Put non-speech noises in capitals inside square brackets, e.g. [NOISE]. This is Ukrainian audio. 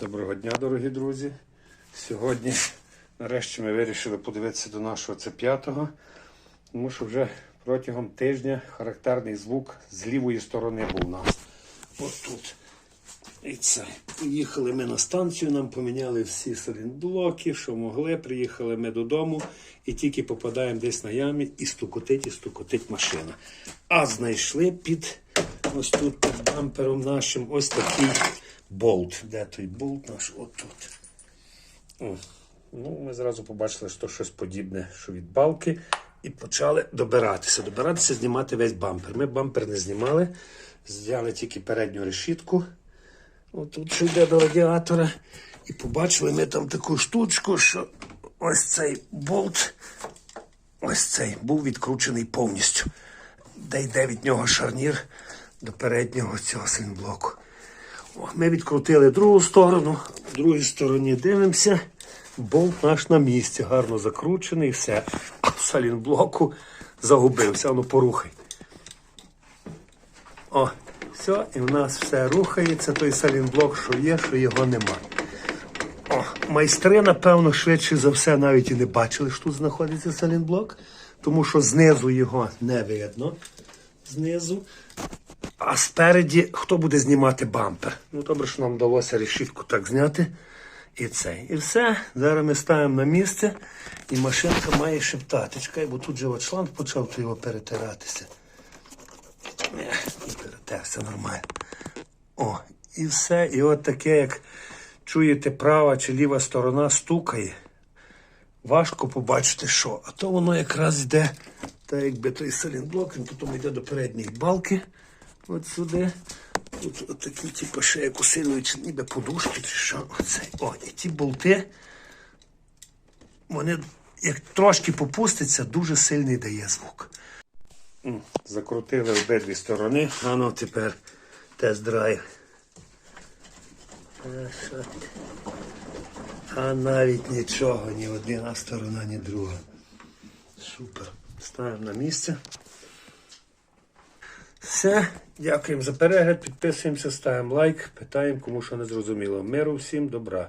Доброго дня, дорогі друзі. Сьогодні, [LAUGHS] нарешті, ми вирішили подивитися до нашого C5, тому що вже протягом тижня характерний звук з лівої сторони був у нас. Ось тут. І це. Поїхали ми на станцію, нам поміняли всі салінблоки, що могли. Приїхали ми додому і тільки попадаємо десь на ямі і стукотить, і стукотить машина. А знайшли під ось тут під бампером нашим ось такий болт. Де той болт наш? Отут. О. Ну, ми зразу побачили, що щось подібне, що від балки, і почали добиратися. Добиратися, знімати весь бампер. Ми бампер не знімали, зняли тільки передню решітку. Отут що йде до радіатора. І побачили ми там таку штучку, що ось цей болт, ось цей був відкручений повністю. Де йде від нього шарнір до переднього цього синблоку. О, ми відкрутили другу сторону, в другій стороні дивимося. Болт наш на місці, гарно закручений, все. Салінблоку загубився, ну порухай. О, все, і в нас все рухається, той салінблок, що є, що його нема. О, майстри, напевно, швидше за все навіть і не бачили, що тут знаходиться салінблок, тому що знизу його не видно. Знизу. А спереді хто буде знімати бампер? Ну, добре, що нам вдалося решітку так зняти. І це. І все. Зараз ми ставимо на місце, і машинка має шептати. Чекай, бо тут же от шланг почав то його перетиратися. Не перетерся нормально. О, і все. І от таке, як чуєте, права чи ліва сторона стукає. Важко побачити, що. А то воно якраз йде, так якби той салінблок, він потім йде до передньої балки. От сюди. Тут от такі, типу, ще як усилюючи, ніби подушки чи що. Оце. О, і ті болти, вони як трошки попуститься, дуже сильний дає звук. Закрутили обидві сторони, а ну тепер тест-драйв. А, а навіть нічого, ні одна сторона, ні друга. Супер. Ставимо на місце. Все. Дякуємо за перегляд. Підписуємося, ставимо лайк, питаємо, кому що не зрозуміло. Миру всім, добра.